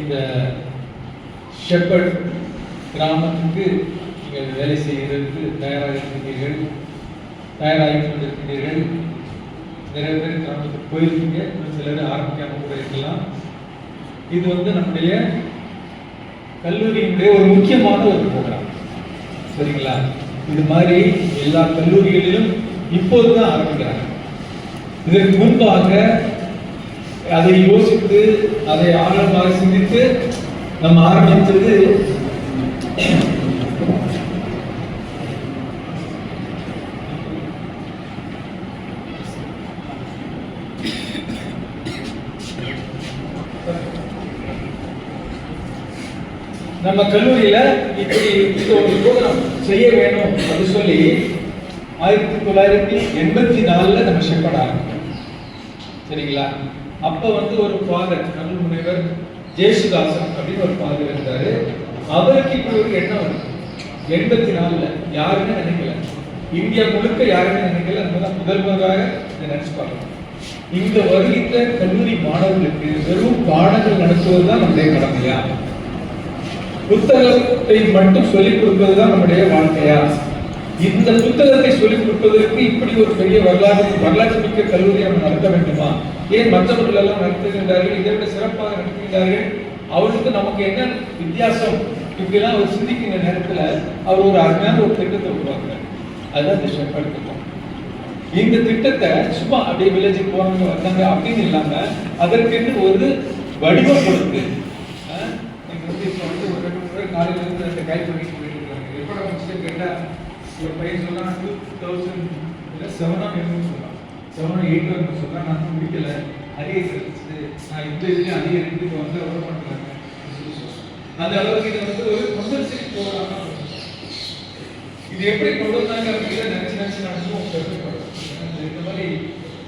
இந்த ஷெப்பர்ட் கிராமத்துக்கு நீங்கள் வேலை செய்கிறதுக்கு தயாராக இருக்கிறீர்கள் தயாராகி கொண்டிருக்கிறீர்கள் நிறைய பேர் கிராமத்துக்கு போயிருக்கீங்க. இன்னும் சிலர் ஆரம்பிக்காமல் கூட இருக்கலாம். இது வந்து நம்முடைய கல்லூரியினுடைய ஒரு முக்கியமான ஒரு ப்ரோக்ராம் சரிங்களா? இது மாதிரி எல்லா கல்லூரிகளிலும் இப்போது தான் ஆரம்பிக்கிறாங்க. இதற்கு முன்பாக அதை யோசித்து அதை ஆழமாக சிந்தித்து நம்ம ஆரம்பித்தது நம்ம கல்லூரியில இப்படி இது ஒரு ப்ரோக்ராம் செய்ய வேணும் அப்படின்னு சொல்லி ஆயிரத்தி தொள்ளாயிரத்தி எண்பத்தி நாலுல நம்ம ஷெப்பர்ட் ஆரம்பித்தோம் சரிங்களா? அப்ப வந்து ஒரு ஃபாதர் தமிழ் முனைவர் ஜேசுதாசன் அப்படின்னு ஒரு ஃபாதர் இருந்தாரு. அவருக்கு இப்படி ஒரு எண்ணம் வருது. எண்பத்தி நாலில் யாருமே நினைக்கல. இந்தியா முழுக்க யாருமே நினைக்கல. நம்ம முதல் முதலாக இதை நினைச்சு பார்க்கணும். இங்க வருகின்ற கல்லூரி மாணவர்களுக்கு வெறும் பாடங்கள் நடத்துவது தான் நம்முடைய கடமையா? புத்தகத்தை மட்டும் சொல்லிக் கொடுப்பது தான் நம்முடைய வாழ்க்கையா? இந்த புத்தகத்தை சொல்லிக் கொடுப்பதற்கு இப்படி ஒரு பெரிய வரலாறு வரலாற்று மிக்க கல்லூரி நம்ம நடத்த வேண்டுமா? ஏன் மற்றவர்கள் எல்லாம் நடத்துகின்றார்கள்? இதை விட சிறப்பாக நடத்துகின்றார்கள். அவருக்கு நமக்கு என்ன வித்தியாசம்? இப்படிலாம் அவர் சிந்திக்கிற நேரத்துல அவர் ஒரு அருமையான ஒரு திட்டத்தை உருவாக்குறார். அதுதான் இந்த ஷெப்பர்ட் திட்டம். இந்த திட்டத்தை சும்மா அப்படியே வில்லேஜுக்கு போறாங்க வந்தாங்க அப்படின்னு இல்லாம அதற்கென்று ஒரு வடிவம் கொடுத்து அஹ், நீங்க வந்து இப்போ வந்து ஒரு ரெண்டு முறை காலையில இருந்து ரெண்டு கை பண்ணிட்டு போயிட்டு இருக்காங்க. எப்போ முடிச்சுட்டு கேட்டா ஒரு பையன் சொன்னா டூ தௌசண்ட் இல்லை செவனா வேணும்னு செவனோ எயிட் வந்து சொன்னா நான் முடிக்கல அரிய செலுத்து நான் இந்த இதுலேயும் அரிய ரெண்டுக்கு வந்து வர பண்ணுறாங்க அந்த அளவுக்கு இது வந்து ஒரு கம்பல்சரி ப்ரோக்ராமா இது எப்படி கொண்டு வந்தாங்க அப்படிங்கிற நினச்சி நினைச்சு நடந்தும் பெருமைப்படும் இந்த மாதிரி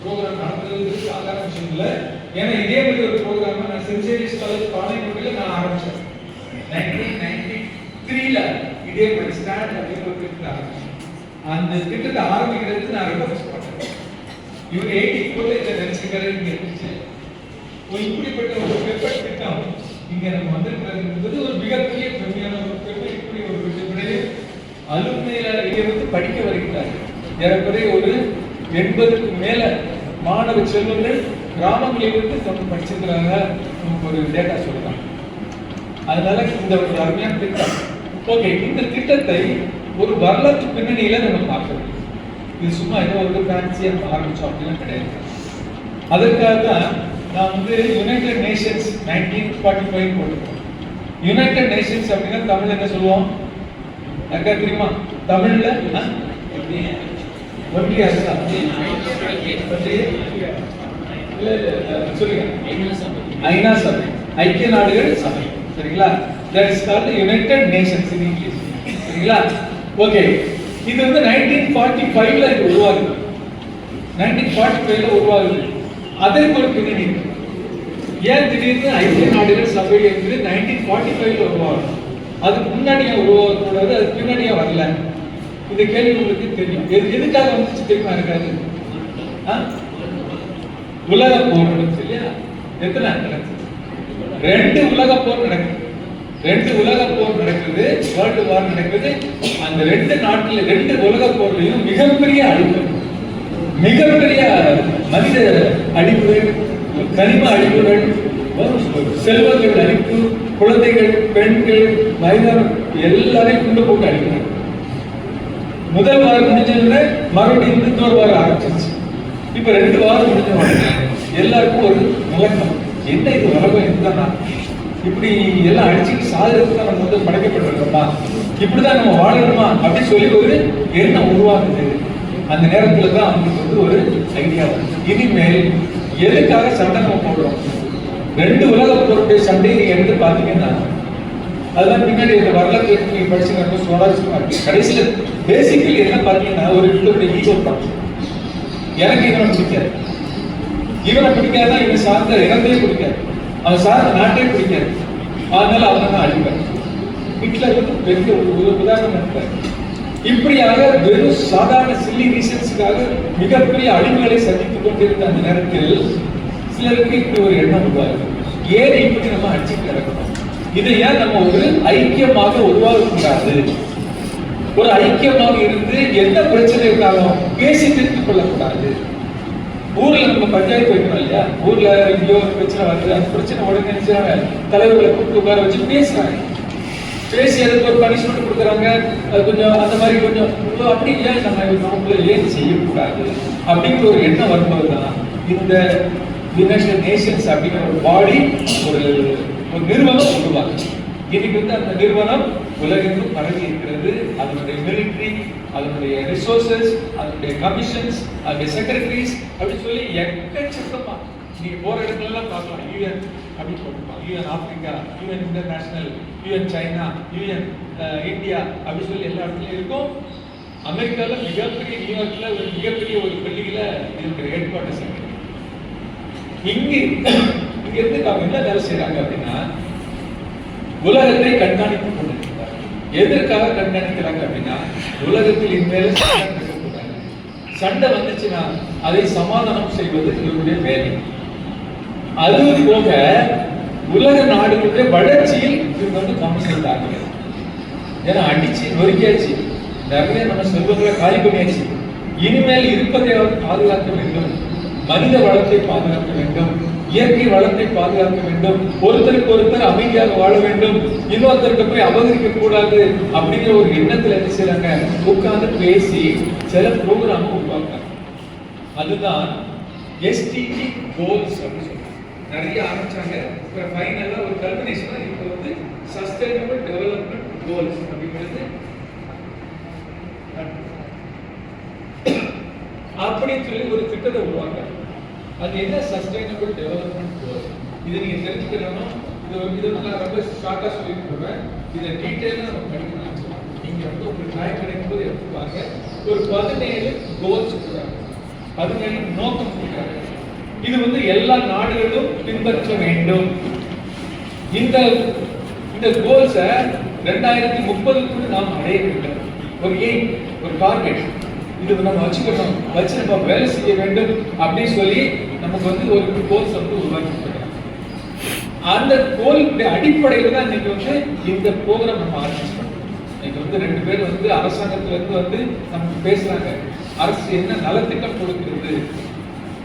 ப்ரோக்ராம் நடத்துறது சாதாரண விஷயம் இல்லை ஏன்னா இதே மாதிரி ஒரு ப்ரோக்ராம் நான் செஞ்சேரிஸ் காலேஜ் பாளையங்கோட்டையில் நான் ஆரம்பிச்சேன். நைன்டீன் நைன்டி த்ரீல இதே மாதிரி ஸ்டாண்ட் அப்படின்னு ஒரு திட்டத்தை ஆரம்பிச்சேன். அந்த திட்டத்தை ஆரம்பிக்கிறதுக்கு நான் ரொம்ப இவர் எயிட்டி ஃபோர்ல இதை நினைச்சுக்கிறது இங்க இருந்துச்சு ஒரு இப்படிப்பட்ட ஒரு பெப்பர் திட்டம் இங்க நம்ம வந்திருக்கிறது என்பது ஒரு மிகப்பெரிய பெருமையான ஒரு பெருமை இப்படி ஒரு விடுதலை அலுமையில இங்க வந்து படிக்க வருகிறார். ஏறக்குறைய ஒரு எண்பதுக்கு மேல மாணவ செல்வங்கள் கிராமங்களிலிருந்து தமிழ் படிச்சிருக்கிறாங்க. நமக்கு ஒரு டேட்டா சொல்லலாம் அதனால இந்த ஒரு அருமையான திட்டம். ஓகே இந்த திட்டத்தை ஒரு வரலாற்று பின்னணியில நம்ம பார்க்கணும். இது சும்மா ஏதோ ஒரு ஃபேன்சியா ஆரம்பித்தோம் அப்படிலாம் கிடையாது. அதற்காக தான் நான் வந்து United Nations nineteen forty five போட்டிருக்கோம். யுனைடெட் நேஷன்ஸ் அப்படின்னா தமிழ் என்ன சொல்லுவோம்? யாருக்கா தெரியுமா? தமிழ்ல ஆ? ஒன்றிய அரசா சொல்லுங்க. ஐநா சபை. ஐக்கிய நாடுகள் சபை. சரிங்களா? That is called United Nations in English சரிங்களா? ஓகே இது வந்து நைன்டீன் ஃபார்ட்டி ஃபைவ்ல இது உருவாகுது. நைன்டீன் ஃபார்ட்டி ஃபைவ்ல உருவாகுது. அதற்கு ஒரு பின்னணி. ஏன் திடீர்னு ஐக்கிய நாடுகள் சபை என்று நைன்டீன் ஃபார்ட்டி ஃபைவ்ல உருவாகும் அதுக்கு முன்னாடியே உருவாகக்கூடாது அதுக்கு பின்னாடியே வரல. இந்த கேள்வி உங்களுக்கு தெரியும். எது எதுக்காக வந்துச்சு தெரியுமா இருக்காது? ஆ? உலக போர் நடந்துச்சு இல்லையா? எத்தனை நடக்குது ரெண்டு உலக போர் நடக்குது. ரெண்டு உலக போர் நடக்குது வேர்ல்டு வார் நடக்குது. அந்த ரெண்டு நாட்டுல ரெண்டு உலக போர்லையும் மிகப்பெரிய அழிப்பு மிகப்பெரிய மனித அழிவுகள் கனிம அழிப்புகள் செல்வங்கள் அழிப்பு குழந்தைகள் பெண்கள் வயதான எல்லாரையும் கொண்டு போட்டு அழிக்கிறாங்க. முதல் வாரம் முடிஞ்சதுல மறுபடியும் இன்னொரு வாரம் ஆரம்பிச்சிருச்சு. இப்ப ரெண்டு வாரம் முடிஞ்ச எல்லாருக்கும் ஒரு முழக்கம். என்ன இது உலகம் இதுதான்? இப்படி எல்லாம் அடிச்சுட்டு சாகிறதுக்கு தான் நம்ம வந்து படைக்கப்பட்டிருக்கோமா இப்படிதான் நம்ம வாழணுமா அப்படின்னு சொல்லி ஒரு எண்ணம் உருவாகுது அந்த நேரத்துல தான் அவங்களுக்கு வந்து ஒரு ஐடியா இனிமேல் எதுக்காக சண்டை நம்ம போடுறோம்? ரெண்டு உலக போருடைய சண்டை நீங்க எடுத்து பாத்தீங்கன்னா அதெல்லாம் பின்னாடி இந்த வரலாற்று நீங்க படிச்சுங்க சுவாரஸ்யமாக இருக்கு கடைசியில் பேசிக்கலி என்ன பார்த்தீங்கன்னா ஒரு இவருடைய ஈகோ தான். எனக்கு இவனை பிடிக்காது. இவனை பிடிக்காதான் இவன் சார்ந்த இனத்தையே பிடிக்காது. அவன் சார் நாட்டே பிடிக்காது. அதனால அவனை தான் அழிவார் ஹிட்லர் வந்து பெரிய ஒரு உதாரணம் இருப்பார் இப்படியாக வெறும் சாதாரண சில்லி ரீசன்ஸுக்காக மிகப்பெரிய அழிவுகளை சந்தித்துக் கொண்டிருந்த அந்த நேரத்தில் சிலருக்கு இப்படி ஒரு எண்ணம் உருவாகுது. ஏன் இப்படி நம்ம அடிச்சுட்டு கிடக்கணும் இதை ஏன் நம்ம ஒரு ஐக்கியமாக உருவாகக்கூடாது ஒரு ஐக்கியமாக இருந்து எந்த பிரச்சனை இருந்தாலும் பேசி தெரிந்து கொள்ளக்கூடாது? ஊர்ல நம்ம பஞ்சாயத்து வைக்கணும் இல்லையா? ஊர்ல எங்கேயோ ஒரு பிரச்சனை வருது. அந்த பிரச்சனை உடனே நினைச்சாங்க தலைவர்களை கூப்பிட்டு உட்கார வச்சு பேசுறாங்க. பேசி அதுக்கு ஒரு பனிஷ்மெண்ட் கொடுக்குறாங்க. அது கொஞ்சம் அந்த மாதிரி கொஞ்சம் இவ்வளோ அப்படி ஏன் நம்ம நமக்குள்ள ஏன் செய்யக்கூடாது? அப்படிங்கிற ஒரு எண்ணம் வரும்போது தான் இந்த யுனைடெட் நேஷன்ஸ் அப்படிங்கிற ஒரு பாடி ஒரு ஒரு நிறுவனம் உருவாக்குச்சு இன்னைக்கு வந்து அந்த நிறுவனம் உலகெங்கும் பரவி இருக்கிறது. அதனுடைய மிலிட்ரி அதனுடைய ரிசோர்சஸ் அதனுடைய கமிஷன்ஸ் அதனுடைய செக்ரட்டரிஸ் அப்படின்னு சொல்லி எக்கச்சக்கமாக நீங்கள் போகிற இடத்துலலாம் பார்க்கலாம். யூஎன் அப்படின்னு போட்டுருப்பாங்க. UN Africa UN international UN China UN India அப்படின்னு சொல்லி எல்லா இடத்துலையும் இருக்கும். அமெரிக்காவில் மிகப்பெரிய நியூயார்க்கில் ஒரு மிகப்பெரிய ஒரு பள்ளியில் இருக்கிற ஹெட் குவார்டர்ஸ் இங்கே இங்க இருந்து அவங்க என்ன வேலை செய்கிறாங்க அப்படின்னா உலகத்தை கண்காணிப்பு கொண்டிருக்கிறார் எதற்காக கண்காணிக்கிறாங்க அப்படின்னா உலகத்தில் இனிமேல் சண்டை சண்டை வந்துச்சுன்னா அதை சமாதானம் செய்வது இவருடைய வேலை. அது போக உலக நாடுகளுடைய வளர்ச்சியில் இவங்க வந்து கவனம் செலுத்தாங்க ஏன்னா அடிச்சு நொறுக்கியாச்சு. நிறைய நம்ம செல்வங்களை காலி பண்ணியாச்சு. இனிமேல் இருப்பதை பாதுகாக்க வேண்டும். மனித வளத்தை பாதுகாக்க வேண்டும். இயற்கை வளத்தை பாதுகாக்க வேண்டும். ஒருத்தருக்கு ஒருத்தர் அமைதியாக வாழ வேண்டும். இன்னொருத்தருக்கு போய் அபகரிக்க கூடாது அப்படிங்கிற ஒரு எண்ணத்துல என்ன செய்யறாங்க உட்கார்ந்து பேசி சில ப்ரோக்ராம் உருவாக்குறாங்க. அதுதான் எஸ்டிஜி கோல்ஸ் அப்படின்னு சொல்றாங்க. நிறைய ஆரம்பிச்சாங்க. இப்போ ஃபைனலாக ஒரு கல்மினேஷனா இப்போ வந்து சஸ்டைனபிள் டெவலப்மெண்ட் கோல்ஸ் அப்படிங்கிறது அப்படின்னு சொல்லி ஒரு திட்டத்தை உருவாங்க அது என்ன சஸ்டைனபிள் டெவலப்மெண்ட் கோல் இதை நீங்க தெரிஞ்சுக்கணும் இது இது வந்து நான் ரொம்ப ஷார்ட்டா சொல்லிட்டு போவேன் இதை டீட்டெயிலாக நம்ம படிக்கணும். நீங்க வந்து உங்களுக்கு டைம் கிடைக்கும் போது எடுத்துப்பாங்க ஒரு பதினேழு கோல்ஸ் கொடுக்குறாங்க பதினேழு நோக்கம் கொடுக்குறாங்க இது வந்து எல்லா நாடுகளும் பின்பற்ற வேண்டும். இந்த இந்த கோல்ஸை ரெண்டாயிரத்தி முப்பதுக்குள்ள நாம் அடைய வேண்டும். ஒரு எய்ம் ஒரு டார்கெட் இது நம்ம வச்சுக்கணும். வச்சு நம்ம வேலை செய்ய வேண்டும் அப்படின்னு சொல்லி நமக்கு வந்து ஒரு கோல்ஸ் வந்து உருவாக்கி அந்த கோலுடைய அடிப்படையில் தான் இன்னைக்கு வந்து இந்த ப்ரோக்ராம் நம்ம ஆரம்பிச்சோம் இன்னைக்கு வந்து ரெண்டு பேர் வந்து அரசாங்கத்துல இருந்து வந்து நமக்கு பேசுறாங்க. அரசு என்ன நலத்திட்டம் கொடுக்கிறது?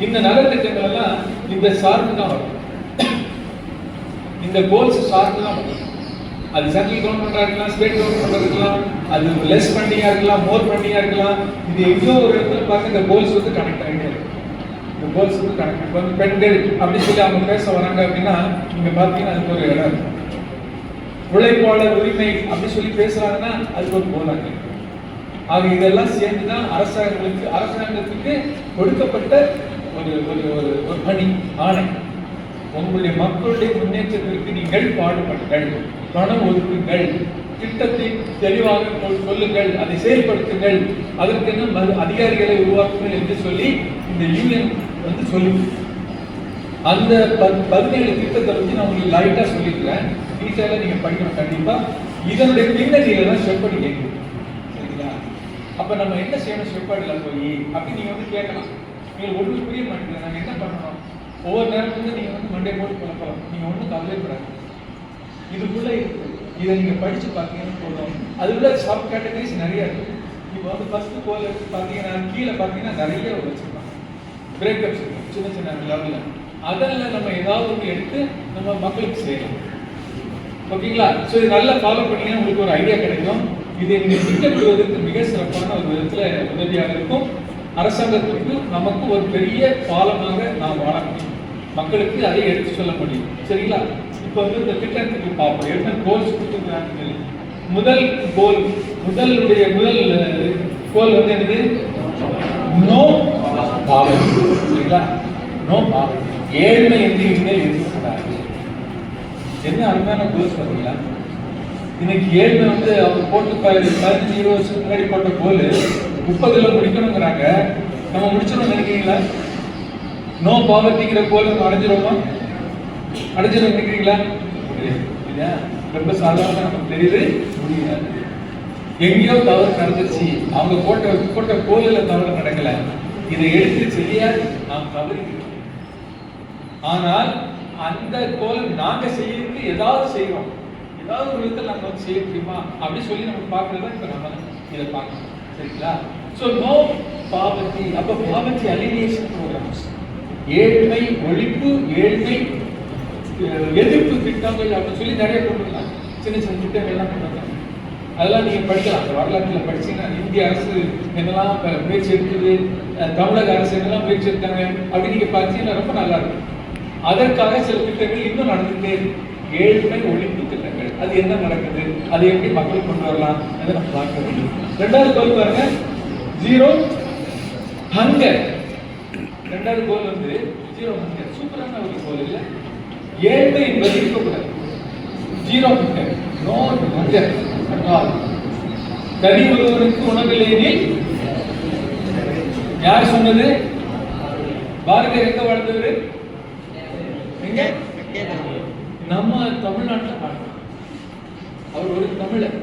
இந்த நலத்திட்டங்கள் எல்லாம் இந்த சார்பு தான் வரும். இந்த கோல்ஸ் சார்ந்து தான் வரும். அது சென்ட்ரல் கவர்மெண்ட்டாக இருக்கலாம் ஸ்டேட் கவர்மெண்ட்டாக இருக்கலாம் அது லெஸ் ஃபண்டிங்காக இருக்கலாம் மோர் ஃபண்டிங்காக இருக்கலாம். இது எங்கேயோ ஒரு இடத்துல பார்த்து இந்த கோல்ஸ் வந்து கனெக்ட் ஆகிட்டே இருக்கும் இந்த கோல்ஸ் வந்து கனெக்ட் இப்போ வந்து பெண்கள் அப்படின்னு சொல்லி அவங்க பேச வராங்க அப்படின்னா நீங்கள் பார்த்தீங்கன்னா அதுக்கு ஒரு இடம் இருக்கு. உழைப்பாளர் உரிமை அப்படி சொல்லி பேசுகிறாங்கன்னா அதுக்கு ஒரு கோலாங்க ஆக இதெல்லாம் சேர்ந்து தான் அரசாங்கங்களுக்கு அரசாங்கத்துக்கு கொடுக்கப்பட்ட ஒரு ஒரு ஒரு ஒரு பணி ஆணை. உங்களுடைய மக்களுடைய முன்னேற்றத்திற்கு நீங்கள் பாடுபடுங்கள். பணம் ஒதுக்குங்கள். திட்டத்தை தெளிவாக சொல்லுங்கள். அதை செயல்படுத்துங்கள். அதற்கென அதிகாரிகளை உருவாக்குங்கள் என்று சொல்லி இந்த யூனியன் வந்து சொல்லுது அந்த பதினேழு திட்டத்தை பற்றி நான் உங்களுக்கு லைட்டாக சொல்லியிருக்கிறேன் டீட்டெயிலாக நீங்கள் படிக்கணும். கண்டிப்பாக இதனுடைய பின்னணியில் தான் செப்படி கேட்குது சரிங்களா? அப்போ நம்ம என்ன செய்யணும் செப்பாடில போய்? அப்படி நீங்கள் வந்து கேட்கலாம். நீங்கள் ஒன்றும் புரிய மாட்டேங்குது நாங்கள் என்ன பண்ணணும்? ஒவ்வொரு நேரம் நீங்கள் வந்து மண்டே போட்டு பார்க்கலாம் நீங்கள் ஒன்றும் கவலைப்படாது இதுக்குள்ளே இருக்குது இதை நீங்கள் படித்து பார்த்தீங்கன்னா போதும். அதுக்குள்ள சப் கேட்டகரிஸ் நிறைய இருக்குது இப்போ வந்து ஃபஸ்ட்டு கோல் பார்த்தீங்கன்னா கீழே பார்த்தீங்கன்னா நிறைய வச்சுருப்பாங்க. பிரேக்கப்ஸ் சின்ன சின்ன லெவலில் அதில் நம்ம ஏதாவது ஒன்று எடுத்து நம்ம மக்களுக்கு செய்யலாம். ஓகேங்களா ஸோ இது நல்லா ஃபாலோ பண்ணீங்கன்னா உங்களுக்கு ஒரு ஐடியா கிடைக்கும். இதை நீங்கள் திட்டமிடுவதற்கு மிக சிறப்பான ஒரு விதத்தில் உதவியாக இருக்கும். அரசாங்கத்துக்கு நமக்கு ஒரு பெரிய பாலமாக நாம் வாழ முடியும் மக்களுக்கு அதை எடுத்து சொல்ல முடியும். சரிங்களா? இப்போ வந்து இந்த திட்டத்துக்கு பார்ப்போம். என்ன கோல்ஸ் கொடுத்துருக்காங்க முதல் கோல் முதலுடைய முதல் கோல் வந்து என்னது? நோ பாவம் சரிங்களா? நோ பாவம் ஏழ்மை என்று இனிமேல் இருக்கக்கூடாது என்ன அருமையான கோல்ஸ் பார்த்தீங்களா? இன்னைக்கு ஏழ்மை வந்து அவங்க போட்டு பதினஞ்சு இருபது வருஷத்துக்கு முன்னாடி போட்ட கோல் முப்பதுல முடிக்கணுங்கிறாங்க நம்ம முடிச்சிடணும் நினைக்கிறீங்களா? நோ பாவர்ட்டிங்கிற கோல் நம்ம அடைஞ்சிருவோமா? அடைஞ்சிடும் நினைக்கிறீங்களா? இல்லையா? ரொம்ப சாதாரண நமக்கு தெரியுது. முடியாது. எங்கேயோ தவறு நடந்துச்சு. அவங்க போட்ட போட்ட கோலில் தவறு நடக்கல. இதை எடுத்து செய்ய நாம் தவறி ஆனால் அந்த கோலம் நாங்க செய்யறதுக்கு ஏதாவது செய்யறோம் ஏதாவது ஒரு விதத்தில் நம்ம வந்து செய்ய முடியுமா? அப்படி சொல்லி நம்ம பார்க்கறது தான் இப்போ நம்ம இதை பார்க்கணும். சரிங்களா? ஸோ நோ பாவத்தி அப்ப பாவத்தி அலினியேஷன் ப்ரோக்ராம்ஸ் ஏழ்மை ஒழிப்பு ஏழ்மை எதிர்ப்பு திட்டங்கள் அப்படின்னு சொல்லி நிறைய கொண்டுருந்தாங்க சின்ன சின்ன திட்டங்கள் எல்லாம் கொண்டுருந்தாங்க அதெல்லாம் நீங்க படிக்கலாம். அந்த வரலாற்றுல படிச்சீங்கன்னா இந்திய அரசு என்னெல்லாம் முயற்சி எடுக்குது தமிழக அரசு என்னெல்லாம் முயற்சி எடுத்தாங்க அப்படின்னு நீங்க பார்த்தீங்கன்னா ரொம்ப நல்லா இருக்கும். அதற்காக சில திட்டங்கள் இன்னும் நடந்துட்டே இருக்கு. ஏழ்மை ஒழிப்பு திட்டங்கள். அது என்ன நடக்குது? அது எப்படி மக்கள் கொண்டு வரலாம்? அதை நம்ம பார்க்க வேண்டும். ரெண்டாவது கோல் பாருங்க. ஜீரோ ஹங்கர் ரெண்டாவது கோல் வந்து ஜீரோ ஹங்கர் சூப்பரான ஒரு கோல் இல்ல. ஏழ்மை என்பது இருக்கக்கூடாது ஜீரோ ஹங்கர் நோ ஹங்கர் கறி ஒருவருக்கு உணவில்லையெனில் யார் சொன்னது? பாரதியார் எங்க வாழ்ந்தவர்? எங்க? நம்ம தமிழ்நாட்டில் வாழ்ந்தார் அவர் ஒரு தமிழர்.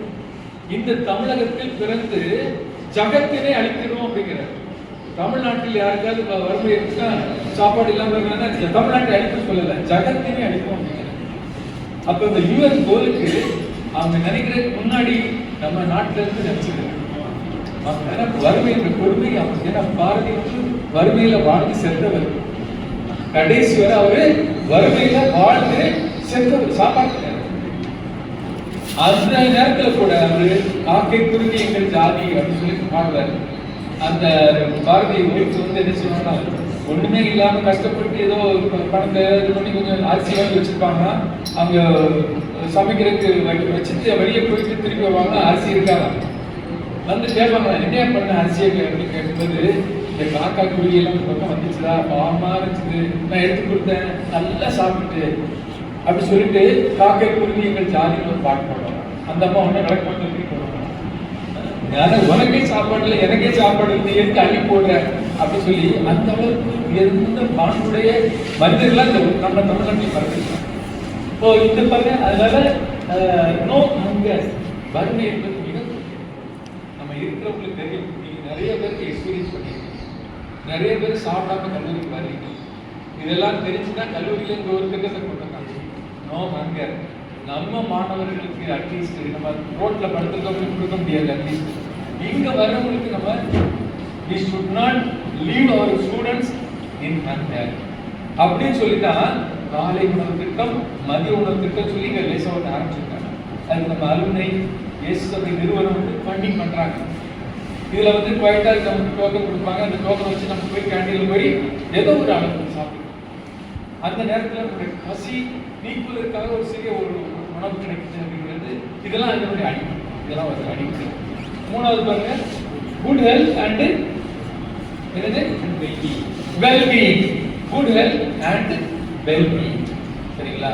இந்த தமிழகத்தில் பிறந்து ஜகத்தினை அழிக்கணும் அப்படிங்கிறார். தமிழ்நாட்டில் யாருக்காவது வறுமை இருக்குன்னா சாப்பாடு இல்லாம இருந்தாங்கன்னா தமிழ்நாட்டை அழிக்க சொல்லல ஜகத்தினை அழிப்போம் அப்படிங்கிற அப்ப இந்த யூஎன் கோலுக்கு அவங்க நினைக்கிறதுக்கு முன்னாடி நம்ம நாட்டில இருந்து நினைச்சுக்கிறேன் அவங்க ஏன்னா வறுமை என்ற கொடுமை அவங்க ஏன்னா பாரதி வந்து வறுமையில வாழ்ந்து சென்றவர். கடைசி வரை அவரு வறுமையில வாழ்ந்து சென்றவர். சாப்பாடு அந்த நேரத்தில் கூட அவரு காக்கை குருவி எங்கள் ஜாதி அப்படின்னு சொல்லி பாடுவார் அந்த பாரதி ஒய்ஃப் வந்து என்ன செய்வாங்கன்னா ஒண்ணுமே இல்லாம கஷ்டப்பட்டு ஏதோ பணத்தை இது பண்ணி கொஞ்சம் அரிசி வாங்கி வச்சிருப்பாங்க அவங்க சமைக்கிறதுக்கு வழி வச்சுட்டு வெளியே போயிட்டு திருப்பி வருவாங்க அரிசி இருக்காங்க வந்து கேட்பாங்க என்ன பண்ண அரிசியை அப்படின்னு கேட்கும்போது இந்த காக்கா குருவி எல்லாம் பக்கம் வந்துச்சுதா பாவமா இருந்துச்சு. நான் எடுத்து கொடுத்தேன் நல்லா சாப்பிட்டு அப்படி சொல்லிட்டு காக்கை குருவி எங்கள் ஜாதின்னு ஒரு பாட்டு போடுவாங்க. அந்த அம்மா உடனே நடக்க மாட்டேன் போடுவாங்க. ஆனா உனக்கே சாப்பாடு இல்லை எனக்கே சாப்பாடு இல்லை எடுத்து அள்ளி போடுற? அப்படி சொல்லி அந்த அளவுக்கு உயர்ந்த பானுடைய மனிதர்களாக இந்த நம்ம தமிழ்நாட்டில் பறந்துருக்காங்க இப்போ இந்த பாருங்க அதனால நோ அங்க வறுமை என்பது மிக நம்ம இருக்கிறவங்களுக்கு தெரியும். நீங்கள் நிறைய பேருக்கு எக்ஸ்பீரியன்ஸ் பண்ணியிருக்கீங்க. நிறைய பேர் சாப்பிடாம கல்லூரிக்கு வர்றீங்க இதெல்லாம் தெரிஞ்சுதான் கல்லூரியில இந்த ஒரு திட்டத்தை கொண்டு நோ ஹங்கர் நம்ம மாணவர்களுக்கு அட்லீஸ்ட் நம்ம ரோட்ல படுத்துக்கிறவங்களுக்கு கொடுக்க முடியாது அட்லீஸ்ட் இங்க வர்றவங்களுக்கு நம்ம we should not leave our students in hunger அப்படின்னு சொல்லிதான் காலை உணவு திட்டம் மதிய உணவு திட்டம் சொல்லி இங்க லேசா ஒன்று ஆரம்பிச்சிருக்காங்க. அது நம்ம அருணை இயேசு சபை நிறுவனம் வந்து ஃபண்டிங் பண்றாங்க. இதுல வந்து குவைட்டாக நமக்கு டோக்கன் கொடுப்பாங்க. அந்த டோக்கன் வச்சு நம்ம போய் கேண்டீனில் போய் ஏதோ ஒரு அளவு அந்த நேரத்தில் நம்முடைய பசி நீக்குவதற்காக ஒரு சிறிய ஒரு உணவு கிடைக்குது அப்படிங்கிறது இதெல்லாம் இதனுடைய அடிப்படை. இதெல்லாம் ஒரு அடிப்படை. மூணாவது பாருங்க. குட் ஹெல்த் அண்ட் என்னது? Wellbeing good health and wellbeing சரிங்களா?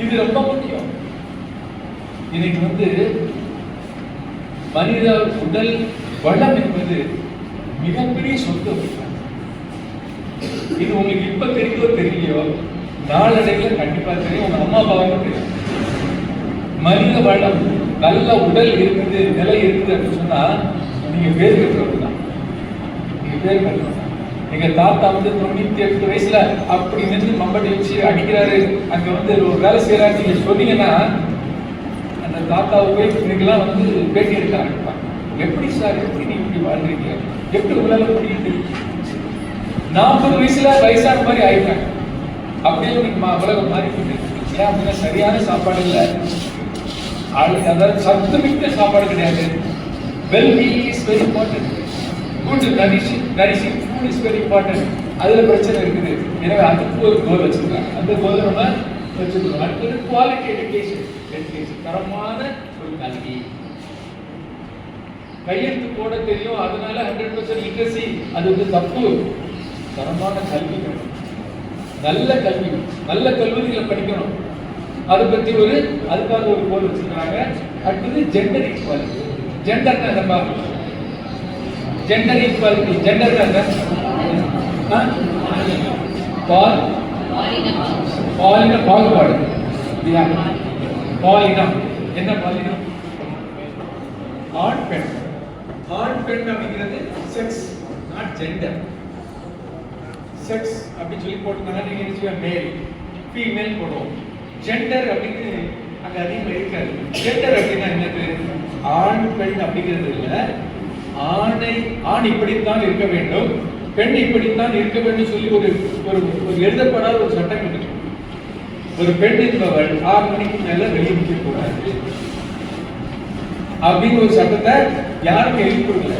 இது ரொம்ப முக்கியம். இன்னைக்கு வந்து மனித உடல் வளம் என்பது மிகப்பெரிய சொத்து. இது உங்களுக்கு இப்ப தெரியுதோ தெரியலையோ நாளடைவில் கண்டிப்பா தெரியும். உங்க அம்மா அப்பாவுக்கு தெரியும். மனித வளம் நல்ல உடல் இருக்குது நிலை இருக்குது அப்படின்னு சொன்னா நீங்க பேர் கட்டுறது தான். நீங்க பேர் கட்டுறது எங்க தாத்தா வந்து தொண்ணூத்தி எட்டு வயசுல அப்படி நின்று மம்பட்டி வச்சு அடிக்கிறாரு. அங்க வந்து ஒரு வேலை செய்யறாரு நீங்க சொன்னீங்கன்னா அந்த தாத்தாவை போய் இன்னைக்கெல்லாம் வந்து பேட்டி எடுக்க ஆரம்பிப்பாங்க. எப்படி சார் எப்படி நீங்க இப்படி வாழ்றீங்க? எப்படி உங்களால முடியுது? நாற்பது வயசுல வயசான மாதிரி ஆயிட்டாங்க அப்படியே இன்னைக்கு உலகம் மாறி ஏன் அப்படின்னா சரியான சாப்பாடு இல்லை. ஆளு அதாவது சத்துமிக்க சாப்பாடு கிடையாது. Well being is very important good nourishing nourishing food is very important அதுல பிரச்சனை இருக்குது. எனவே அதுக்கு ஒரு கோல் வச்சிருக்காங்க. அந்த கோல் நம்ம வச்சிருக்கோம் அடுத்தது குவாலிட்டி எஜுகேஷன் எஜுகேஷன் தரமான ஒரு கல்வி. கையெழுத்து போட தெரியும். அதனால ஹண்ட்ரட் பர்சன்ட் லிட்ரஸி அது வந்து தப்பு. தரமான கல்வி வேணும். நல்ல கல்வி நல்ல கல்லூரிகளை படிக்கணும். அதை பற்றி ஒரு அதுக்காக ஒரு கோல் வச்சிருக்காங்க அடுத்தது ஜெண்டர் ஈக்குவாலிட்டி ஜெண்டர் என்னப்பா ஜெண்டர் ஈக்குவாலிட்டி ஜெண்டர் என்ன பால். பாலின பாகுபாடு. இல்லையா? பாலினம். என்ன பாலினம்? ஆண் பெண். ஆண் பெண் அப்படிங்கிறது செக்ஸ் நாட் ஜெண்டர் செக்ஸ் அப்படின்னு சொல்லி போட்டுருந்தாங்க. நீங்க நினைச்சுக்க மேல் ஃபீமேல் போடுவோம். ஜெண்டர் அப்படின்னு அங்க அதிகமாக இருக்காது. ஜெண்டர் அப்படின்னா என்னது? ஆண் பெண் அப்படிங்கிறது இல்லை. ஆணை ஆண் இப்படித்தான் இருக்க வேண்டும். பெண் இப்படித்தான் இருக்க வேண்டும் சொல்லி ஒரு ஒரு ஒரு எழுதப்படாத ஒரு சட்டம் இருக்கு ஒரு பெண் என்பவள் ஆறு மணிக்கு மேல வெளியே நிற்க கூடாது அப்படின்னு ஒரு சட்டத்தை யாரும் எழுதி கொடுக்கல.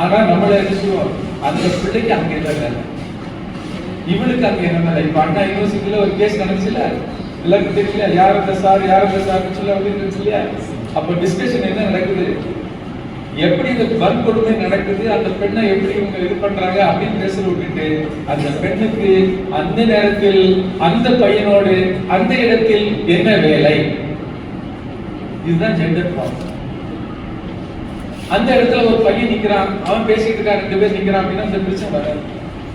ஆனா நம்மள என்ன சொல்லுவோம் அந்த பிள்ளைக்கு அங்கே இல்லை இவளுக்கு அங்க என்ன வேலை இப்ப அண்ணா யூனிவர்சிட்டியில ஒரு கேஸ் நடந்துச்சுல? எல்லாருக்கும் தெரியல. யார் இந்த சார் யார் இந்த சார் சொல்ல அப்படின்னு இல்லையா அப்ப டிஸ்கஷன் என்ன நடக்குது? எப்படி இந்த வன்கொடுமை நடக்குது? அந்த பெண்ணை எப்படி இவங்க இது பண்றாங்க? அப்படின்னு பேச விட்டுட்டு அந்த பெண்ணுக்கு அந்த நேரத்தில் அந்த பையனோடு அந்த இடத்தில் என்ன வேலை? இதுதான் ஜெண்டர் ப்ராப்ளம் அந்த இடத்துல ஒரு பையன் நிக்கிறான். அவன் பேசிட்டு இருக்கான் ரெண்டு பேர் நிக்கிறான் அப்படின்னா அந்த பிரச்சனை வராது.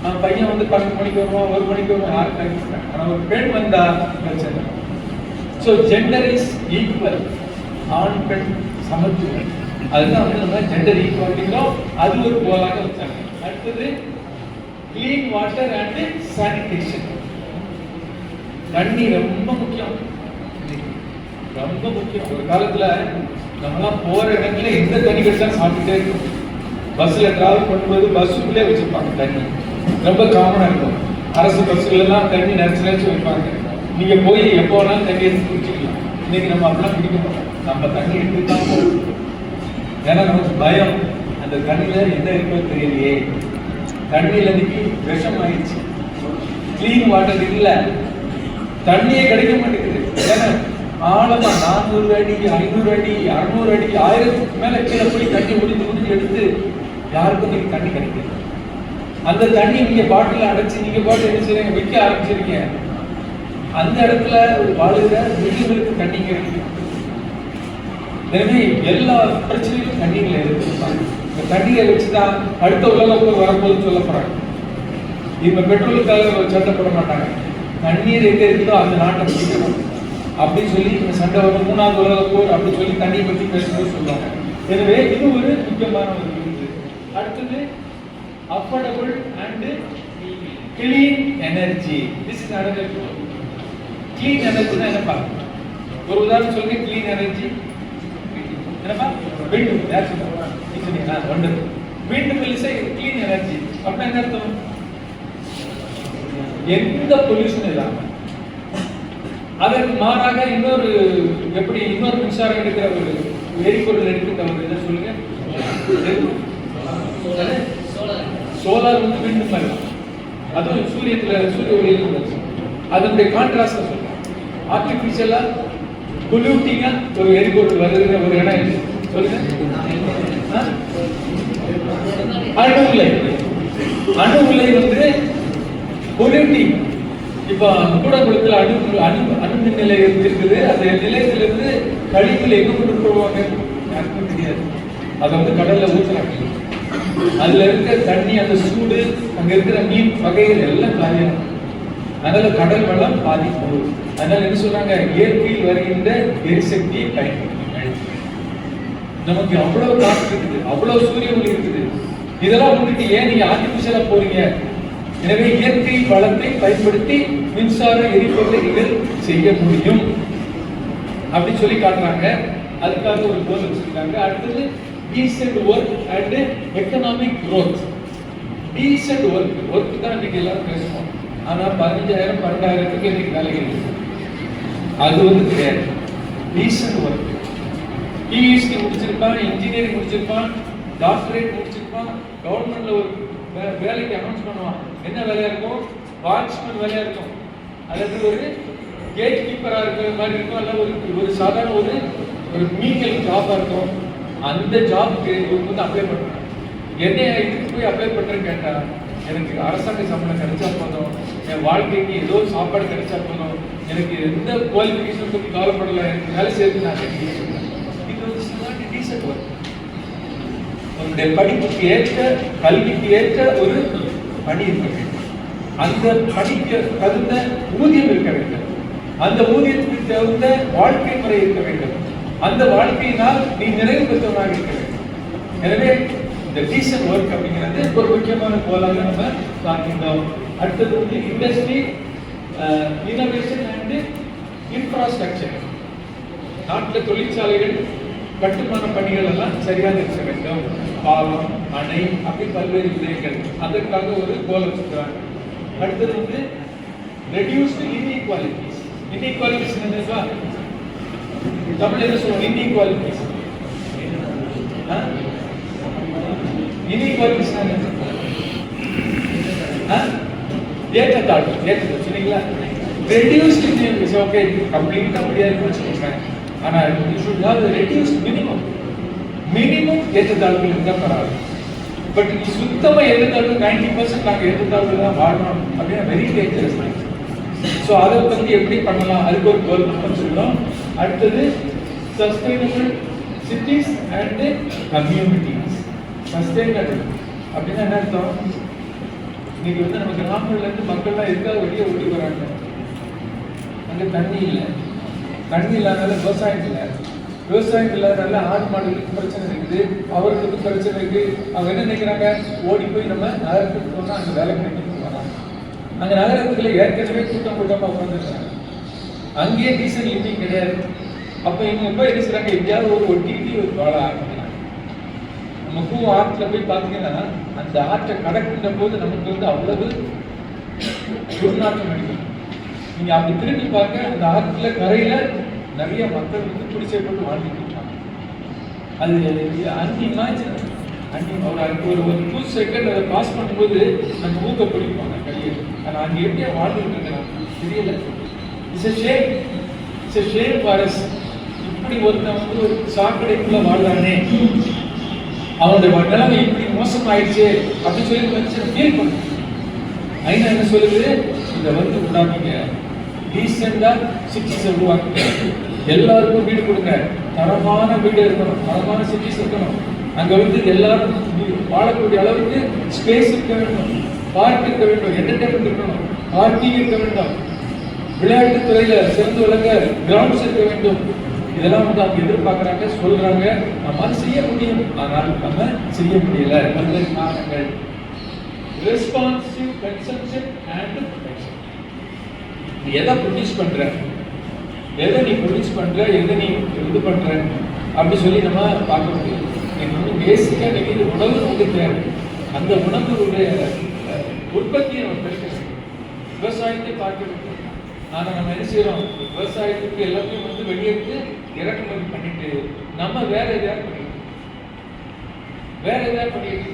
நான் பையன் வந்து பத்து மணிக்கு வருவான் ஒரு மணிக்கு வருவான் யாரும் கரெக்ட் மாட்டாங்க ஆனா ஒரு பெண் வந்தா பிரச்சனை ஸோ ஜெண்டர் இஸ் ஈக்குவல் ஆண் பெண் சமத்துவம். அதுதான் வந்து நம்ம ஜெண்டர் ஈக்குவாலிட்டிங்கிறோம் அது ஒரு கோலாக வச்சாங்க. அடுத்தது கிளீன் வாட்டர் அண்ட் சானிடேஷன் தண்ணி ரொம்ப முக்கியம். ரொம்ப முக்கியம். ஒரு காலத்துல நம்மலாம் போற இடத்துல எந்த தண்ணி கிடைச்சாலும் சாப்பிட்டுட்டே இருக்கும். பஸ்ல டிராவல் பண்ணும்போது பஸ்ஸுக்குள்ளே வச்சிருப்பாங்க தண்ணி. ரொம்ப காமனாக இருக்கும். அரசு பஸ்ஸுகளெல்லாம் தண்ணி நினச்சி நினச்சி வைப்பாங்க நீங்க போய் எப்போ வேணாலும் தண்ணி எடுத்து குடிச்சிக்கலாம். இன்னைக்கு நம்ம அப்படிலாம் குடிக்க மாட்டோம். நம்ம தண்ணி எடுத்து தான் போகணும். ஏன்னா நமக்கு பயம். அந்த தண்ணியில என்ன இருக்கோ தெரியலையே. தண்ணியில இன்னைக்கு விஷம் ஆயிடுச்சு. க்ளீன் வாட்டர் இல்லை. தண்ணியே கிடைக்க மாட்டேங்குது. ஏன்னா ஆழமா நானூறு அடி ஐநூறு அடி அறுநூறு அடி ஆயிரத்துக்கு மேல கீழே போய் தண்ணி முடிஞ்சு முடிஞ்சு எடுத்து யாருக்கும் நீங்க தண்ணி கிடைக்கிறது அந்த தண்ணி நீங்க பாட்டில் அடைச்சு நீங்க பாட்டு என்ன செய்றீங்க? வைக்க ஆரம்பிச்சிருக்கீங்க. அந்த இடத்துல வாழுகிற விழிகளுக்கு தண்ணிங்க இருக்கு எனவே எல்லா பிரச்சனையும் தண்ணிகள் இருக்கு இந்த தண்ணியை வச்சுதான் அடுத்த உலக வரும்போது வரப்போகுதுன்னு சொல்ல போறாங்க இப்ப பெட்ரோலுக்காக ஒரு சண்டை போட மாட்டாங்க. தண்ணீர் எங்க இருக்குதோ அந்த நாட்டை பிடிக்கணும் அப்படின்னு சொல்லி இந்த சண்டை வரும் மூணாவது உலக போர் அப்படின்னு சொல்லி தண்ணியை பற்றி பேசும்போது சொல்லுவாங்க. எனவே இது ஒரு முக்கியமான ஒரு விருது அடுத்தது affordable and clean energy this is another clean எனர்ஜினா என்னப்பா? ஒரு உதாரணம் சொல்லுங்க கிளீன் எனர்ஜி என்னப்பா? விண்ட் யார் சொல்லுங்க ஒன்று விண்ட் மில்ஸை கிளீன் எனர்ஜி அப்படின்னா என்ன அர்த்தம்? எந்த பொல்யூஷன் இல்லாம. அதற்கு மாறாக இன்னொரு எப்படி இன்னொரு மின்சாரம் எடுக்கிற ஒரு எரிபொருள் எடுக்கின்ற ஒரு இதை சொல்லுங்க. சோலார் வந்து விண்டு மாதிரி. அதுவும் சூரியத்தில் சூரிய ஒளியில் அதனுடைய கான்ட்ராஸ்டை சொல்றேன் ஆர்டிஃபிஷியலாக பொல்யூட்டிங்காக ஒரு எரிபொருள் வருதுங்க ஒரு இடம் இது. சொல்லுங்க. அணு உலை. அணு உலை வந்து பொல்யூட்டிங் இப்போ கூடங்குளத்தில் அணு அணு அணு மின் நிலையம் இருக்குது. அந்த நிலையத்திலிருந்து கழிவுல எங்கே கொண்டு போவாங்க? யாருக்கும் தெரியாது. அதை வந்து கடலில் ஊற்றுறாங்க அதுல இருக்க தண்ணி அந்த சூடு அங்க இருக்கிற மீன் வகைகள் எல்லாம் காலியாகும். அதனால கடல் வளம் பாதிப்பு அதனால என்ன சொல்றாங்க? இயற்கையில் வருகின்ற எரிசக்தியை பயன்படுத்துங்கள். நமக்கு அவ்வளவு காற்று இருக்குது அவ்வளவு சூரிய ஒளி இருக்குது. இதெல்லாம் உங்களுக்கு ஏன் நீங்க ஆர்டிபிஷியலா போறீங்க? எனவே இயற்கை வளத்தை பயன்படுத்தி மின்சார எரிபொருளை நீங்கள் செய்ய முடியும். அப்படின்னு சொல்லி காட்டுறாங்க. அதுக்காக ஒரு கோல் வச்சிருக்காங்க. அடுத்தது decent work and economic growth decent work work தான் இன்னைக்கு எல்லாரும் பேசுவோம். ஆனால் பதினஞ்சாயிரம் பன்னெண்டாயிரத்துக்கு இன்னைக்கு வேலைகள் இருக்கு அது வந்து கிடையாது. டீசென்ட் ஒர்க் பிஎஸ்டி முடிச்சிருப்பான் இன்ஜினியரிங் முடிச்சிருப்பான் டாக்டரேட் முடிச்சிருப்பான் கவர்மெண்ட்ல ஒரு வே- வேலைக்கு அனௌன்ஸ் பண்ணுவான். என்ன வேலையா இருக்கும்? வாட்ச்மேன் வேலையா இருக்கும். அல்லது ஒரு கேட் கீப்பராக இருக்கிற மாதிரி இருக்கும். அல்ல ஒரு ஒரு சாதாரண ஒரு ஒரு மீனியல் ஜாபாக இருக்கும். அந்த ஜாப்க்கு இவங்க வந்து அப்ளை பண்ணுறாங்க. என்ன இதுக்கு போய் அப்ளை பண்ணுறேன்னு கேட்டால் எனக்கு அரசாங்க சம்பளம் கிடைச்சா போதும் என் வாழ்க்கைக்கு ஏதோ ஒரு சாப்பாடு கிடைச்சா போதும் எனக்கு எந்த குவாலிஃபிகேஷனுக்கும் கவலைப்படலை எனக்கு வேலை செய்யறது நான் ரெடி. இது வந்து டீசென்ட் ஒர்க் உன்னுடைய படிப்புக்கு ஏற்ற கல்விக்கு ஏற்ற ஒரு பணி இருக்க. வேண்டும் அந்த பணிக்கு தகுந்த ஊதியம் இருக்க வேண்டும். அந்த ஊதியத்துக்கு தகுந்த வாழ்க்கை முறை இருக்க வேண்டும். அந்த வாழ்க்கையினால் நீ நிறைவு பெற்றவனாக இருக்கிற எனவே இந்த டீசன் ஒர்க் அப்படிங்கிறது ஒரு முக்கியமான கோலாக நம்ம பார்க்கின்றோம். அடுத்தது வந்து இண்டஸ்ட்ரி இனோவேஷன் அண்ட் இன்ஃப்ராஸ்ட்ரக்சர் நாட்டில் தொழிற்சாலைகள் கட்டுமான பணிகள் எல்லாம் சரியாக இருக்க வேண்டும். பாலம் அணை அப்படி பல்வேறு விடயங்கள் அதற்காக ஒரு கோலம் சுற்றுறாங்க அடுத்தது வந்து ரெடியூஸ்டு இன்இக்வாலிட்டிஸ் இன்இக்வாலிட்டிஸ் என்னதுப்பா தமிழ் என்ன? சொல்லுவோம் இன்இக்வாலிட்டிஸ் இன்இக்வாலிட்டிஸ் ஏற்றத்தாழ்வு ஏற்றத்தாழ்வு சரிங்களா ரெடியூஸ்ட் இன்இக்வாலிட்டிஸ் ஓகே கம்ப்ளீட்டாக முடியாதுன்னு வச்சுக்கோங்க ஆனால் you should have reduce minimum minimum ஏற்றத்தாழ்வுகள் இருந்தால் பரவாயில்ல. பட் நீ சுத்தமா ஏற்றத்தாழ்வு நைன்டி பர்சன்ட் நாங்கள் ஏற்றத்தாழ்வு தான் வாழணும் அப்படின்னா வெரி டேஞ்சரஸ் ஸோ அதை பற்றி எப்படி பண்ணலாம்? அதுக்கு ஒரு கோல் நம்ம சொல்லணும் அடுத்தது sustainable cities and communities sustainable அப்படின்னா என்ன அர்த்தம்? இன்னைக்கு வந்து நம்ம கிராமங்கள்லேருந்து மக்கள்லாம் எதுக்காக வெளியே ஓட்டி வராங்க அங்கே தண்ணி இல்லை. தண்ணி இல்லாதனால விவசாயம் இல்லை. விவசாயம் இல்லாதனால ஆடு மாடுகளுக்கு பிரச்சனை இருக்குது. அவர்களுக்கு பிரச்சனை இருக்குது அவங்க என்ன நினைக்கிறாங்க? ஓடி போய் நம்ம நகரத்துக்கு போனால் அங்கே வேலை கிடைக்கும் வராங்க அங்க ஏற்கனவே கூட்டம் கூட்டமாக உட்காந்துருக்காங்க அங்கேயே டீசல் லிமிங் கிடையாது. அப்போ இவங்க எப்போ என்ன செய்றாங்க எங்கேயாவது ஒரு ஒட்டிக்கிட்டு ஒரு வாழ ஆரம்பிக்கிறாங்க நம்ம பூ ஆற்றில் போய் பார்த்தீங்கன்னா அந்த ஆற்றை கடக்கின்ற போது நமக்கு வந்து அவ்வளவு துர்நாற்றம் அடிக்கும். நீங்கள் அப்படி திரும்பி பார்க்க அந்த ஆற்றுல கரையில் நிறைய மக்கள் வந்து குடிசை போட்டு வாழ்ந்துட்டு இருக்காங்க. அது அன்இமேஜின் அன்னி ஒரு அங்க ஒரு ஒரு டூ செகண்ட் அதை பாஸ் பண்ணும்போது நம்ம ஊக்க பிடிப்போம் அந்த கையை ஆனால் அங்கே எப்படியா வாழ்ந்துட்டு இருக்கிறான் தெரியல. It's a shame it's a shame ஃபாரஸ் இப்படி ஒருத்தன் வந்து ஒரு சாக்கடைக்குள்ளே வாழ்றானே. அவனுடைய நிலைமை இப்படி மோசமாயிடுச்சு அப்படின்னு சொல்லி மனுஷன் ஃபீல் பண்ணும். ஐநா என்ன சொல்லுது? இதை வந்து விடாதீங்க ரீசெண்டாக சிட்டிஸ் உருவாக்குங்க எல்லாருக்கும் வீடு கொடுங்க. தரமான வீடு இருக்கணும். தரமான சிட்டிஸ் இருக்கணும். அங்கே வந்து எல்லாரும் வீ- வாழக்கூடிய அளவுக்கு ஸ்பேஸ் இருக்க வேண்டும். பார்க் இருக்க வேண்டும். என்டர்டைன்மெண்ட் இருக்கணும். பார்க்கிங் இருக்க வேண்டும். விளையாட்டுத் துறையில சிறந்து விளங்க கிரவுண்ட் சேர்க்க வேண்டும். இதெல்லாம் வந்து அவங்க எதிர்பார்க்கறாங்க சொல்றாங்க. நம்மால் செய்ய முடியும். ஆனால் நம்ம செய்ய முடியல. பல்வேறு காரணங்கள். ரெஸ்பான்சிவ் கன்சம்ஷன் அண்ட் ப்ரொடெக்ஷன் நீ எதை ப்ரொடியூஸ் பண்ற? எதை நீ ப்ரொடியூஸ் பண்ற? எதை நீ இது பண்ற? அப்படி சொல்லி நம்ம பார்க்க முடியும். நீங்க வந்து பேசிக்கா நீங்க இது உணவு நமக்கு தேவை. அந்த உணவுடைய உற்பத்தியை நம்ம பெருக்கணும் விவசாயத்தை பார்க்க ஆனால் நம்ம என்ன செய்யறோம்? விவசாயத்துக்கு எல்லாத்தையும் வந்து வெளியேற்று இறக்குமதி பண்ணிட்டு நம்ம வேற எதாவது பண்ணிட்டு வேற எதாவது பண்ணிட்டு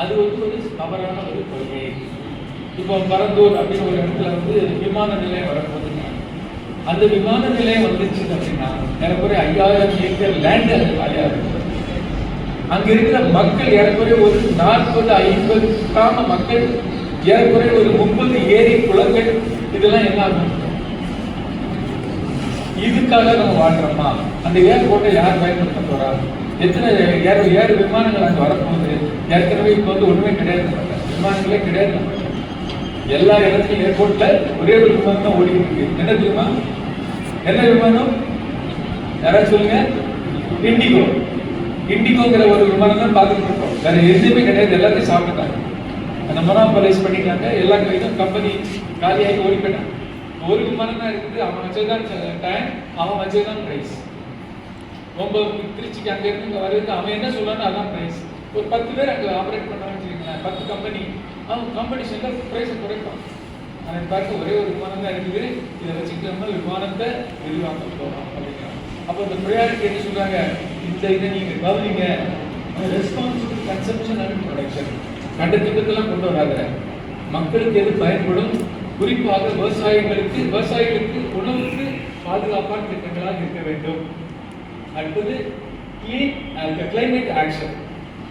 அது வந்து ஒரு தவறான ஒரு கொள்கை. இப்போ பரந்தூர் அப்படின்னு ஒரு இடத்துல வந்து விமான நிலையம் வரப்போகுதுங்க அந்த விமான நிலையம் வந்துச்சு அப்படின்னா ஏறக்குறைய ஐயாயிரம் ஏக்கர் லேண்ட் அது காலியாக இருக்கும். அங்க இருக்கிற மக்கள் ஏறக்குறைய ஒரு நாற்பது ஐம்பது கிராம மக்கள் ஏறக்குறைய ஒரு முப்பது ஏரி குளங்கள் இதெல்லாம் என்ன இதுக்காக நம்ம வாழ்றோமா? அந்த ஏர்போர்ட்டை யார் பயன்படுத்த போறா? எத்தனை ஏர் ஏழு விமானங்கள் அங்கே வரப்போகுது? ஏற்கனவே இப்போ வந்து ஒன்றுமே கிடையாது. விமானங்களே கிடையாது. எல்லா இடத்துலையும் ஏர்போர்ட்ல ஒரே ஒரு விமானம் தான் ஓடிட்டு இருக்கு. என்ன தெரியுமா? என்ன விமானம்? யாராவது சொல்லுங்க. இண்டிகோ இண்டிகோங்கிற ஒரு விமானம் தான் பார்த்துட்டு இருக்கோம். வேற எதுவுமே கிடையாது. எல்லாத்தையும் சாப்பிட்டாங்க அந்த மொனாபலைஸ் பண்ணிட்டாங்க. எல்லா இதுவும் கம்பெனி காலியாகி ஓடி போயிட்டாங்க. ஒரு விமானம் தான் இருக்குது. அவன் வச்சதுதான் டைம் அவன் வச்சதுதான் பிரைஸ் ரொம்ப திருச்சிக்கு அங்க இருந்து இங்கே வருது அவன் என்ன சொல்றானோ அதான் பிரைஸ் ஒரு பத்து பேர் அங்கே ஆப்ரேட் பண்ணான்னு வச்சுக்கோங்களேன். பத்து கம்பெனி அவன் காம்படிஷனில் பிரைஸை குறைப்பான். அதை பார்த்து ஒரே ஒரு விமானம் தான் இருக்குது. இதை வச்சுக்கிட்டு நம்ம விமானத்தை விரிவாக்க போகிறோம் அப்படிங்கிறான். அப்போ இந்த ப்ரையாரிட்டி என்ன சொல்கிறாங்க இந்த இதை நீங்கள் கவனிங்க. ரெஸ்பான்சிபிள் கன்சம்ஷன் அண்ட் ப்ரொடக்ஷன் கண்ட கொண்டு வராங்க மக்களுக்கு எது பயன்படும்? குறிப்பாக விவசாயிகளுக்கு விவசாயிகளுக்கு உணவுக்கு பாதுகாப்பான திட்டங்களாக இருக்க வேண்டும். அடுத்தது கிளைமேட் ஆக்ஷன்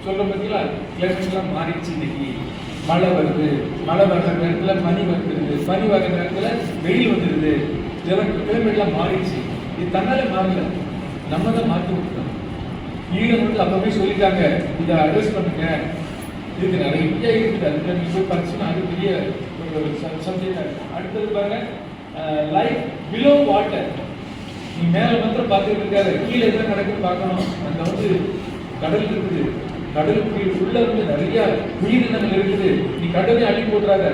சொல்ற பார்த்தீங்களா? கிளைமேட்லாம் மாறிடுச்சு இன்னைக்கு. மழை வருது. மழை வர்ற நேரத்தில் பனி வந்துடுது பனி வர்ற நேரத்தில் வெயில் வந்துடுது இதெல்லாம் கிளைமேட்லாம் மாறிடுச்சு. இது தன்னால மாறல. நம்ம தான் மாற்றி விட்டுறோம் ஈழம் வந்து அப்பவே சொல்லிட்டாங்க. இதை அட்ரஸ் பண்ணுங்க. இதுக்கு நிறைய இருக்குது. அதுக்கு நீங்க போய் படிச்சுன்னா அது பெரிய ஒரு சப்ஜெக்டாக இருக்குது அடுத்தது பாருங்க லைஃப் பிலோ வாட்டர் நீ மேலே மாத்திரம் பார்த்துட்டு இருக்காரு கீழே என்ன நடக்குன்னு பார்க்கணும். அந்த வந்து கடல் இருக்குது. கடலுக்கு உள்ள வந்து நிறைய உயிரினங்கள் இருக்குது. நீ கடலை அள்ளி போடுறாங்க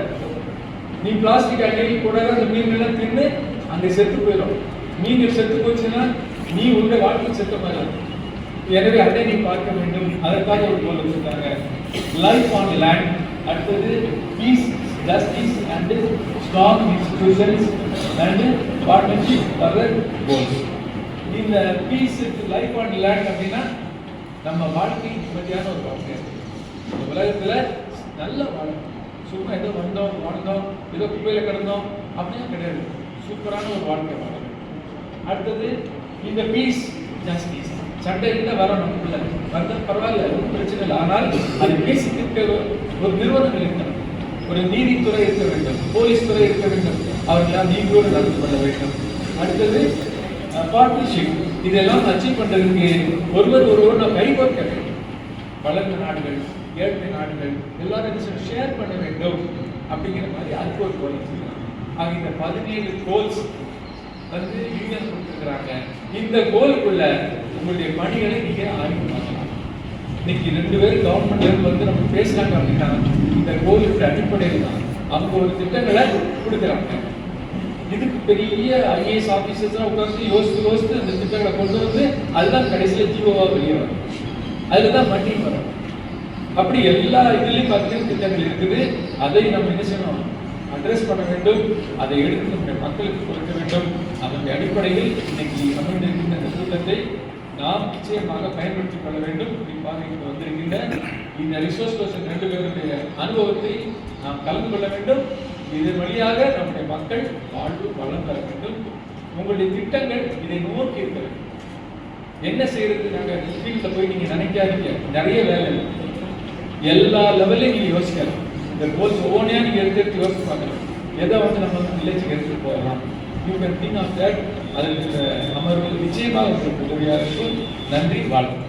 நீ பிளாஸ்டிக் அள்ளி போடாத. அந்த மீன்கள்லாம் தின்னு அங்க செத்து போயிடும். மீன் செத்து போச்சுன்னா நீ உன்னுடைய வாழ்க்கை செத்தமாக எனவே அதை நீ பார்க்க வேண்டும். அதற்காக ஒரு கோல் வச்சிருக்காங்க லைஃப் ஆன் லேண்ட் அடுத்தது peace justice and strong institutions and partnership other goals இந்த பீஸ் லைஃப் ஆன் லேண்ட் அப்படின்னா நம்ம வாழ்க்கை நிம்மதியான ஒரு வாழ்க்கை. இந்த உலகத்தில் நல்ல வாழ்க்கை. சும்மா ஏதோ வந்தோம் வாழ்ந்தோம் ஏதோ குப்பையில் கிடந்தோம் அப்படின்னு கிடையாது. சூப்பரான ஒரு வாழ்க்கை வாழ்க்கை அடுத்தது இந்த பீஸ் ஜஸ்டிஸ் சண்டை இல்லை வரணும். இல்லை வந்தால் பரவாயில்ல ஒன்றும் பிரச்சனை இல்லை. ஆனால் அது பேசி தீர்க்க ஒரு நிறுவனங்கள் இருக்கணும் ஒரு நீதித்துறை இருக்க வேண்டும். போலீஸ் துறை இருக்க வேண்டும். அவர்களால் நீதியோடு நடந்து கொள்ள வேண்டும். அடுத்தது பார்ட்னர்ஷிப் இதெல்லாம் அச்சீவ் பண்ணுறதுக்கு ஒருவர் ஒருவர் நான் கைகோர்க்க வேண்டும். வளர்ந்த நாடுகள் ஏழ்மை நாடுகள் எல்லாரும் ஷேர் பண்ண வேண்டும் அப்படிங்கிற மாதிரி அதுக்கு ஒரு கோல் ஆக இந்த பதினேழு கோல்ஸ் வந்து யூனியன் கொடுத்துருக்குறாங்க. இந்த கோலுக்குள்ள உங்களுடைய பணிகளை நீங்க ஆய்வு இன்னைக்கு ரெண்டு பேரும் கவர்மெண்ட்ல இருந்து வந்து நம்ம பேசுறாங்க அப்படின்னா இந்த கோலுக்கு அடிப்படையில் தான். அவங்க ஒரு திட்டங்களை கொடுக்குறாங்க. இதுக்கு பெரிய ஐஏஎஸ் ஆஃபீஸர்ஸ்லாம் உட்காந்து யோசித்து யோசித்து அந்த திட்டங்களை கொண்டு வந்து அதுதான் கடைசியில் ஜீவோவா வெளியே வரும். அதில் தான் வட்டி வரும். அப்படி எல்லா இதுலேயும் பார்த்தீங்கன்னா திட்டங்கள் இருக்குது. அதை நம்ம என்ன செய்யணும்? அட்ரஸ் பண்ண வேண்டும். அதை எடுத்து நம்முடைய மக்களுக்கு கொடுக்க வேண்டும். அதனுடைய அடிப்படையில் இன்னைக்கு அமைந்திருக்கின்ற இந்த கூட்டத்தை நாம் நிச்சயமாக பயன்படுத்திக் கொள்ள வேண்டும். குறிப்பாக இங்கு வந்திருக்கின்ற இந்த ரிசோர்ஸ் பர்சன் ரெண்டு பேருடைய அனுபவத்தை நாம் கலந்து கொள்ள வேண்டும். இதன் வழியாக நம்முடைய மக்கள் வாழ்வு பலம் பெற வேண்டும். உங்களுடைய திட்டங்கள் இதை நோக்கி இருக்க வேண்டும். என்ன செய்யறது நாங்கள் ஃபீல்ட்ல போய் நீங்க நினைக்காதீங்க. நிறைய வேலை எல்லா லெவல்லையும் நீங்க யோசிக்கலாம். இந்த கோல்ஸ் ஒவ்வொன்றையா நீங்க எடுத்து எடுத்து யோசிச்சு பார்க்கலாம் எதை வந்து நம்ம வந்து வில்லேஜுக்கு எடுத்துட்டு போகலாம் you can think of that அதில் அமர்வு நிச்சயமாக உங்களுக்கு உதவியாக இருக்கும். நன்றி வாழ்க்கை